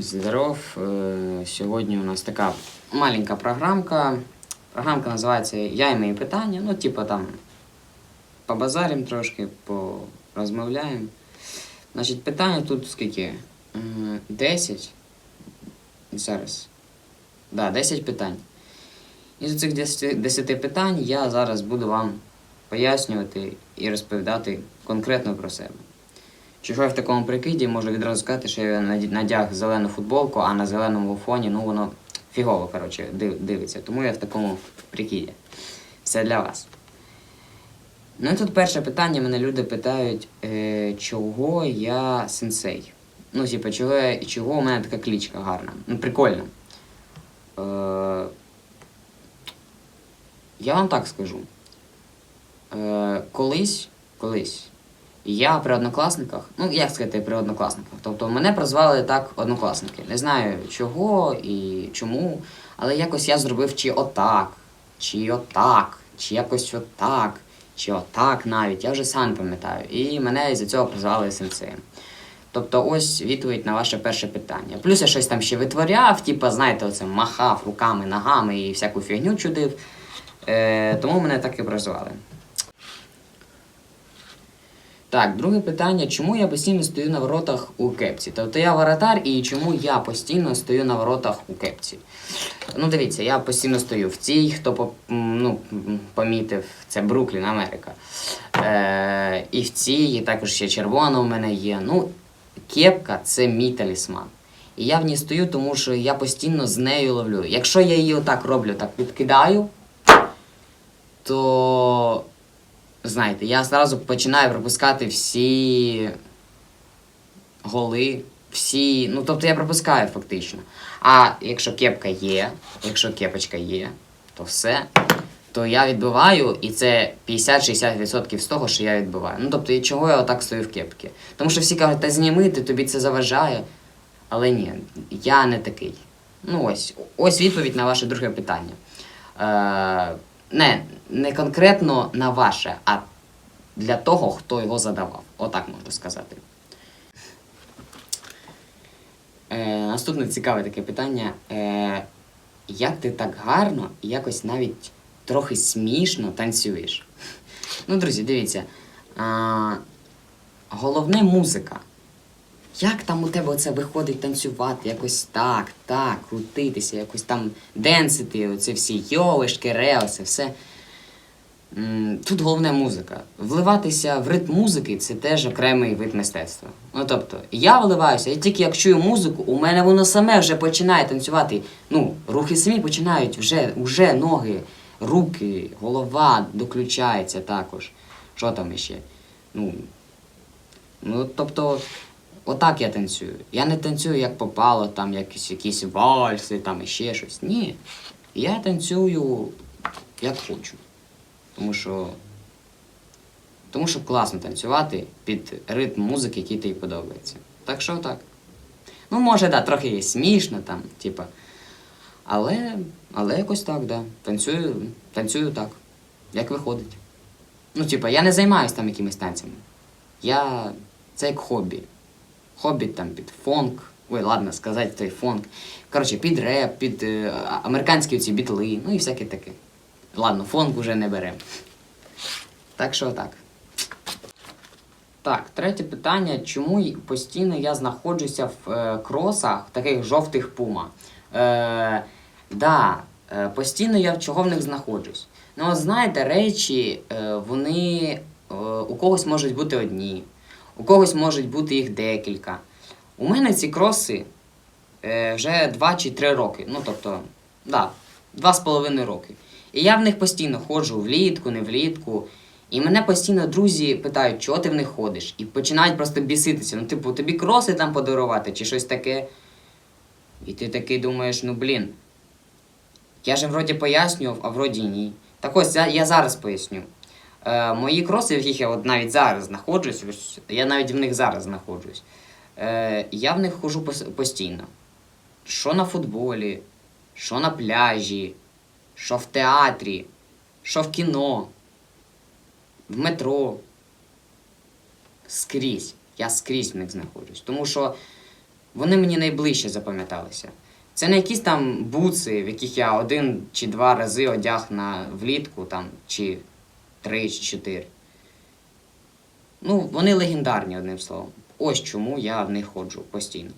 Здоров. Е, Сьогодні у нас така маленька програмка. Програмка називається Я і мої питання. Ну, типу там побазарим трошки, порозмовляємо. Значить, питання тут скільки? М, 10. Зараз. Да, 10 питань. І з цих 10, 10 питань я зараз буду вам пояснювати і розповідати конкретно про себе. Я в такому прикиді можу відразу сказати, що я надяг зелену футболку, а на зеленому фоні ну воно фігово коротше, дивиться. Тому я в такому прикиді. Все для вас. Ну і тут перше питання мене люди питають, е, чого я сенсей. Ну, типу, чого, чого у мене така клічка гарна. Ну, прикольно. Е, я вам так скажу. Е, колись, колись я при однокласниках, ну як сказати при однокласниках, тобто мене прозвали так однокласники. Не знаю чого і чому, але якось я зробив чи отак, чи отак, чи якось отак, чи отак навіть, я вже сам пам'ятаю. І мене із-за цього прозвали сенсеєм. Тобто ось відповідь на ваше перше питання. Плюс я щось там ще витворяв, типу, знаєте, оце махав руками, ногами і всяку фігню чудив. Е, тому мене так і прозвали. Так, друге питання, чому я постійно стою на воротах у кепці? Тобто я воротар і чому я постійно стою на воротах у кепці? Ну, дивіться, я постійно стою в цій, хто ну, помітив, це Бруклін, Америка. Е, і в цій, і також ще червона у мене є. Ну, кепка це мій талісман. І я в ній стою, тому що я постійно з нею ловлю. Якщо я її отак роблю, так підкидаю, то знаєте, я одразу починаю пропускати всі голи, всі. Ну, тобто я пропускаю фактично. А якщо кепка є, якщо кепочка є, то все. То я відбиваю, і це 50-60% з того, що я відбиваю. Ну тобто, чого я отак стою в кепці? Тому що всі кажуть, та зніми, ти тобі це заважає. Але ні, я не такий. Ну ось, ось відповідь на ваше друге питання. Е, не, не конкретно на ваше, а для того, хто його задавав. Отак можна сказати. Е, наступне цікаве таке питання. Е, як ти так гарно і якось навіть трохи смішно танцюєш? Ну, друзі, дивіться. А, головне музика. Як там у тебе оце виходить танцювати? Якось так, так, крутитися, якось там денсити, оце всі йовишки, рео, це все. Тут головне музика. Вливатися в ритм музики це теж окремий вид мистецтва. Ну тобто, я вливаюся, і тільки як чую музику, у мене воно саме вже починає танцювати. Ну, рухи самі починають, вже, вже ноги, руки, голова доключається також. Що там іще? Ну, ну тобто, отак я танцюю. Я не танцюю як попало, там якісь, якісь вальси, там іще щось. Ні. Я танцюю як хочу. Тому що. Тому що класно танцювати під ритм музики, який тобі подобається. Так що так. Ну, може, да, трохи смішно там, типа. Але, але якось так, да. Танцюю, танцюю так, як виходить. Ну, типа, я не займаюся там якимись танцями. Я. Це як хобі. Хобі там під фонк. Ой, ладно, сказати той фонк. Коротше, під реп, під е, американські ці бітли, ну і всяке таке. Ладно, фонк уже не беремо. Так що так. Так, третє питання. Чому постійно я знаходжуся в е, кросах, таких жовтих пума? Е, да, е, постійно я в чого в них знаходжусь. Ну, знаєте, речі, е, вони е, у когось можуть бути одні, у когось можуть бути їх декілька. У мене ці кроси е, вже 2 чи 3 роки. Ну, тобто, да, два з половиною роки. І я в них постійно ходжу влітку, не влітку. І мене постійно друзі питають, чого ти в них ходиш? І починають просто біситися. Ну, типу, тобі кроси там подарувати чи щось таке. І ти такий думаєш, ну блін. Я же вроді пояснював, а вроді ні. Так ось я зараз поясню. Е, мої кроси, в яких я от навіть зараз знаходжусь, я навіть в них зараз знаходжусь. Е, я в них ходжу пос- постійно. Що на футболі, що на пляжі, що в театрі, що в кіно, в метро. Скрізь. Я скрізь в них знаходжусь. Тому що вони мені найближче запам'яталися. Це не якісь там буци, в яких я один чи два рази одяг на влітку, там, чи три, чи чотири. Ну, вони легендарні, одним словом. Ось чому я в них ходжу постійно. Так,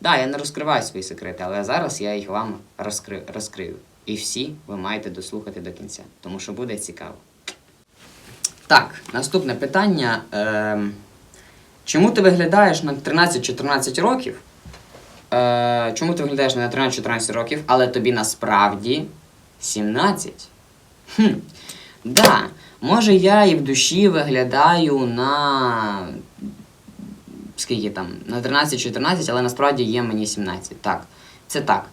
да, я не розкриваю свої секрети, але зараз я їх вам розкри... розкрию. І всі ви маєте дослухати до кінця, тому що буде цікаво. Так, наступне питання. Ем, чому ти виглядаєш на 13-14 років? Е, чому ти виглядаєш на 13-14 років, але тобі насправді 17? Хм. Да, може я і в душі виглядаю на. Скільки там? На 13-14, але насправді є мені 17. Так, це так.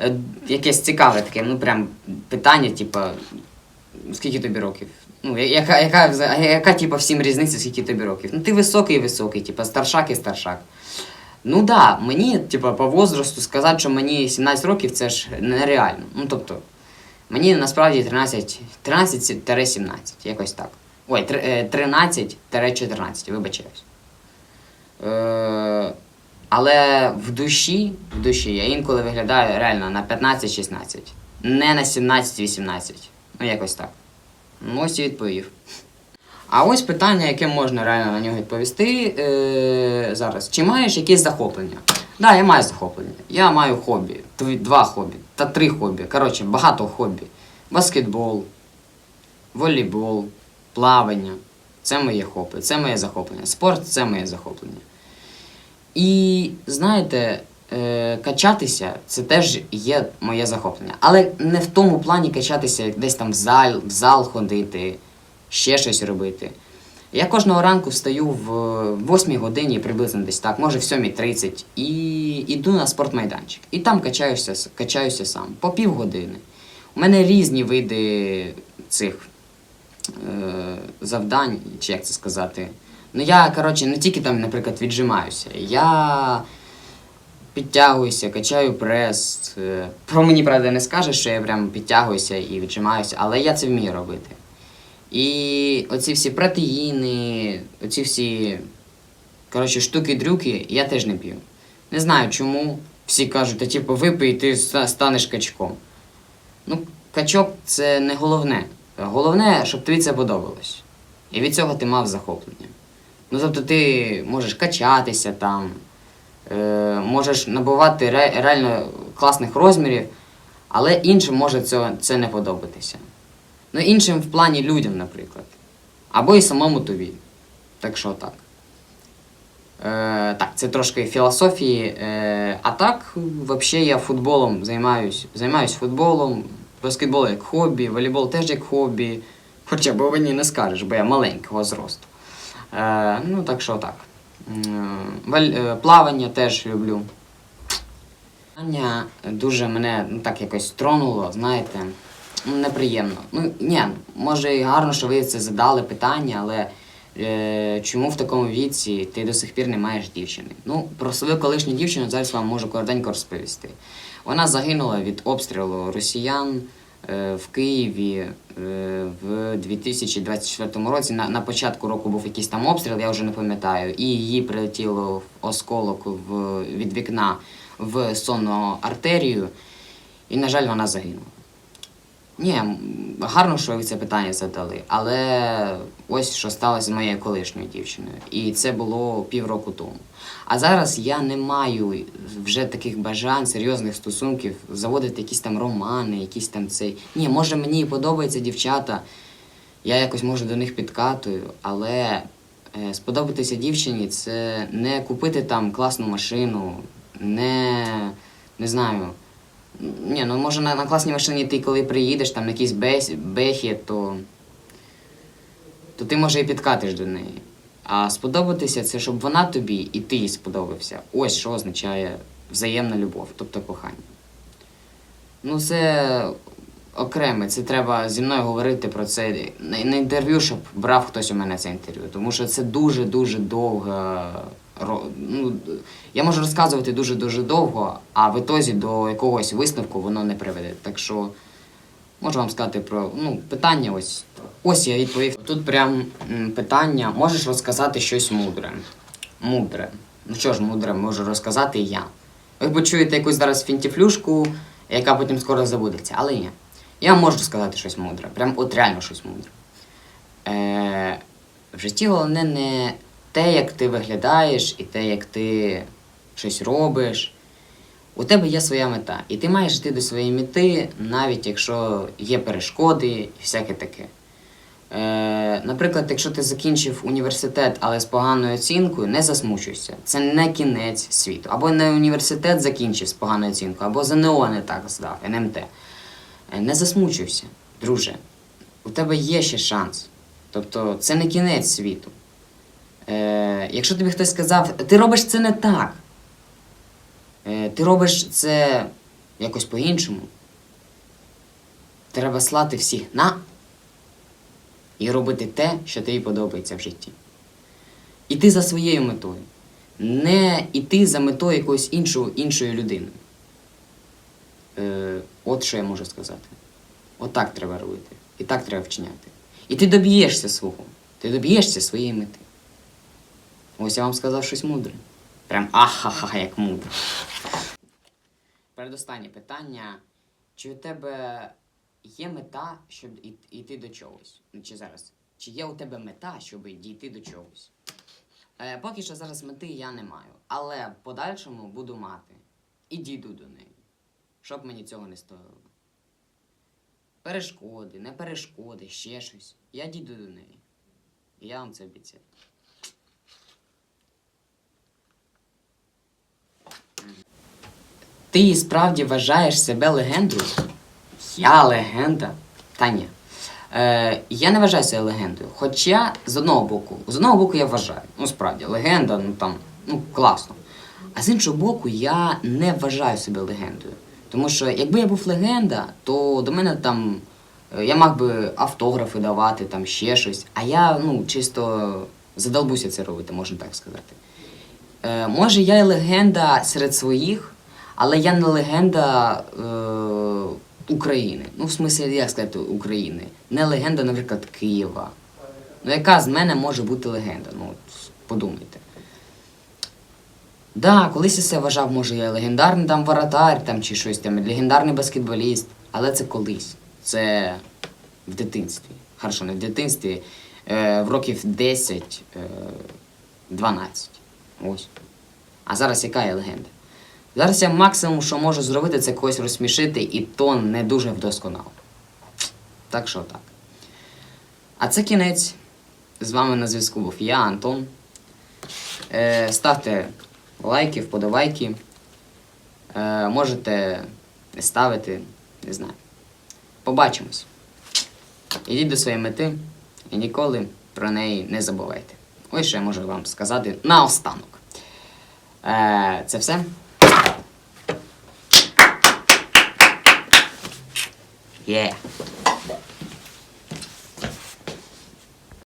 Е, якесь цікаве таке, ну прям питання, типу, скільки тобі років? Ну, яка, яка, яка типу, всім різниця, скільки тобі років? Ну, ти високий і високий, типу, старшак і старшак. Ну да, мені, типу, по возрасту сказати, що мені 17 років, це ж нереально. Ну, тобто, мені насправді 13, 13-17, якось так. Ой, е, 13-14, вибачаюсь. Е, але в душі, в душі я інколи виглядаю реально на 15-16. Не на 17-18. Ну, якось так. Ну, ось і відповів. А ось питання, яке можна реально на нього відповісти е, зараз. Чи маєш якесь захоплення? Да, я маю захоплення. Я маю хобі. Два хобі. Та три хобі. Коротше, багато хобі. Баскетбол, волейбол, плавання. Це моє хобі, це моє захоплення. Спорт це моє захоплення. І знаєте, е, качатися це теж є моє захоплення. Але не в тому плані качатися, як десь там в зал, в зал ходити, ще щось робити. Я кожного ранку встаю в 8 годині, приблизно десь так, може в 7.30, і йду на спортмайданчик. І там качаюся, качаюся сам по півгодини. У мене різні види цих е, завдань, чи як це сказати. Ну я, коротше, не тільки там, наприклад, віджимаюся. Я підтягуюся, качаю прес. Е, Про мені, правда, не скажеш, що я прям підтягуюся і віджимаюся, але я це вмію робити. І оці всі протеїни, оці всі коротше, штуки-дрюки я теж не п'ю. Не знаю чому. Всі кажуть, типу випий, і ти станеш качком. Ну, качок це не головне. Головне, щоб тобі це подобалось. І від цього ти мав захоплення. Ну, тобто ти можеш качатися там, е, можеш набувати ре- реально класних розмірів, але іншим може це, це не подобатися. Ну, іншим в плані людям, наприклад. Або і самому тобі. Так що так. Е, так, це трошки філософії. Е, а так, взагалі, я футболом займаюсь. Займаюсь футболом, баскетбол як хобі, волейбол теж як хобі. Хоча б мені не скажеш, бо я маленького зросту. Е, ну, так що так. Е, плавання теж люблю. Питання дуже мене ну, так якось тронуло, знаєте, неприємно. Ну, ні, може і гарно, що ви це задали питання, але е, чому в такому віці ти до сих пір не маєш дівчини? Ну, про свою колишню дівчину зараз вам можу коротенько розповісти. Вона загинула від обстрілу росіян е, в Києві е, в 2024 році. На, на початку року був якийсь там обстріл, я вже не пам'ятаю, і її прилетіло в осколок в, від вікна в сонну артерію, і, на жаль, вона загинула. Ні, гарно, що ви це питання задали, але ось що сталося з моєю колишньою дівчиною. І це було півроку тому. А зараз я не маю вже таких бажань, серйозних стосунків, заводити якісь там романи, якісь там цей. Ні, може мені і подобаються дівчата, я якось може до них підкатую, але е, сподобатися дівчині це не купити там класну машину, не, не знаю. Ні, ну може на, на класній машині ти коли приїдеш там на якійсь бес, бехі, то, то ти може і підкатиш до неї. А сподобатися це щоб вона тобі і ти їй сподобався. Ось що означає взаємна любов, тобто кохання. Ну, це окреме, це треба зі мною говорити про це на інтерв'ю, щоб брав хтось у мене це інтерв'ю. Тому що це дуже-дуже довга. Ну, я можу розказувати дуже-дуже довго, а в ітозі до якогось висновку воно не приведе. Так що можу вам сказати про ну, питання ось. Ось я відповів. Тут прям питання, можеш розказати щось мудре. Мудре. Ну що ж, мудре можу розказати я. Ви почуєте якусь зараз фінтіфлюшку, яка потім скоро забудеться, але ні. Я можу сказати щось мудре, прям от реально щось мудре. Е, в житті головне не те, як ти виглядаєш, і те, як ти щось робиш. У тебе є своя мета, і ти маєш йти до своєї мети, навіть якщо є перешкоди і всяке таке. Е, наприклад, якщо ти закінчив університет, але з поганою оцінкою, не засмучуйся. Це не кінець світу. Або не університет закінчив з поганою оцінкою, або ЗНО не так здав, НМТ. Е, Не засмучуйся, друже. У тебе є ще шанс. Тобто це не кінець світу. Е, якщо тобі хтось сказав, ти робиш це не так. Е, ти робиш це якось по-іншому. Треба слати всіх на і робити те, що тобі подобається в житті. Іти за своєю метою. Не іти за метою якоїсь іншої, іншої людини. Е, от що я можу сказати. От так треба робити. І так треба вчиняти. І ти доб'єшся свого. Ти доб'єшся своєї мети. Ось я вам сказав щось мудре. Прям ахаха, як мудро. Передостаннє питання. Чи у тебе є мета, щоб йти до чогось? Ну, Чи зараз? Чи є у тебе мета, щоб дійти до чогось? Е, поки що зараз мети я не маю, але в подальшому буду мати. І дійду до неї. Щоб мені цього не стоїло. Перешкоди, не перешкоди, ще щось. Я дійду до неї. Я вам це обіцяю. Ти справді вважаєш себе легендою? Я легенда? Та ні. Е, я не вважаю себе легендою. Хоча з одного боку, з одного боку я вважаю. Ну справді, легенда, ну там, ну класно. А з іншого боку, я не вважаю себе легендою. Тому що якби я був легенда, то до мене там е, я мав би автографи давати, там ще щось. А я ну чисто задолбуся це робити, можна так сказати. Е, може, я і легенда серед своїх, але я не легенда е, України. Ну, в смислі, як сказати, України. Не легенда, наприклад, Києва. Ну, яка з мене може бути легенда? Ну, от, подумайте. Да, колись я себе вважав, може, я легендарний там воротар там, чи щось там, легендарний баскетболіст. Але це колись. Це в дитинстві. Хорошо, не в дитинстві, е, в років 10, е, 12. Ось. А зараз яка я легенда? Зараз я максимум, що можу зробити, це когось розсмішити, і то не дуже вдосконало. Так що так. А це кінець. З вами на зв'язку був я, Антон. Е, ставте лайки, вподобайки. Е, можете не ставити, не знаю. Побачимось. Ідіть до своєї мети і ніколи про неї не забувайте. Ось що я можу вам сказати наостанок. Е, це все. Є.